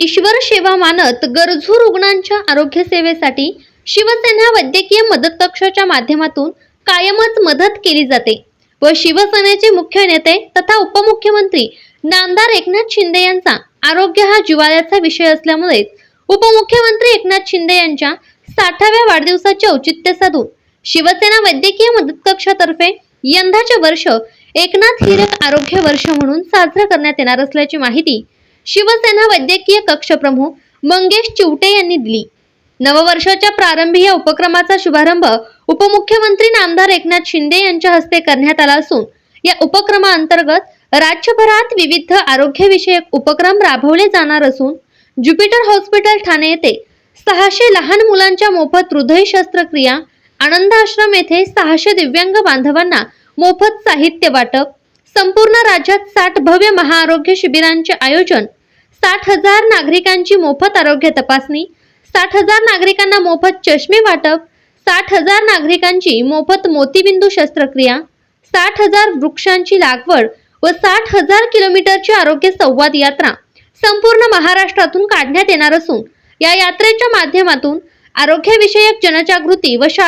ईश्वर सेवा मानत गरजू रुग्णांच्या आरोग्य सेवेसाठी शिवसेना वैद्यकीय मदत कक्षाच्या माध्यमातून कायमच मदत केली जाते व शिवसेनेचे मुख्य नेते तथा उपमुख्यमंत्री नामदार एकनाथ शिंदे यांचा आरोग्य हा जिवाळ्याचा विषय असल्यामुळे उपमुख्यमंत्री एकनाथ शिंदे यांच्या साठाव्या वाढदिवसाचे औचित्य साधून शिवसेना वैद्यकीय मदत कक्षातर्फे यंदाचे वर्ष एकनाथ हिरक आरोग्य वर्ष म्हणून साजरं करण्यात येणार असल्याची माहिती शिवसेना वैद्यकीय कक्षप्रमुख मंगेश चिवटे यांनी दिली. नववर्षाच्या प्रारंभी या उपक्रमाचा शुभारंभ उपमुख्यमंत्री नामदार एकनाथ शिंदे यांच्या हस्ते करण्यात आला असून या उपक्रमाअंतर्गत राज्यभरात विविध आरोग्यविषयक उपक्रम राबवले जाणार असून ज्युपिटर हॉस्पिटल ठाणे येथे सहाशे लहान मुलांच्या मोफत हृदय शस्त्रक्रिया आनंद आश्रम येथे सहाशे दिव्यांग बांधवांना मोफत साहित्य वाटप संपूर्ण राज्यात साठ भव्य महाआरोग्य शिबिरांचे आयोजन साठ हजार नागरिकांची मोफत आरोग्य तपासणी साठ हजार नागरिकांना मोफत चष्मे वाटप साठ हजार नागरिकांची मोफत मोतीबिंदू शस्त्रक्रिया साठ हजार वृक्षांची लागवड व साठ हजार किलोमीटरची आरोग्य संवाद यात्रा संपूर्ण महाराष्ट्रातून काढण्यात येणार असून या यात्रेच्या माध्यमातून आरोग्यविषयक जनजागृती व शा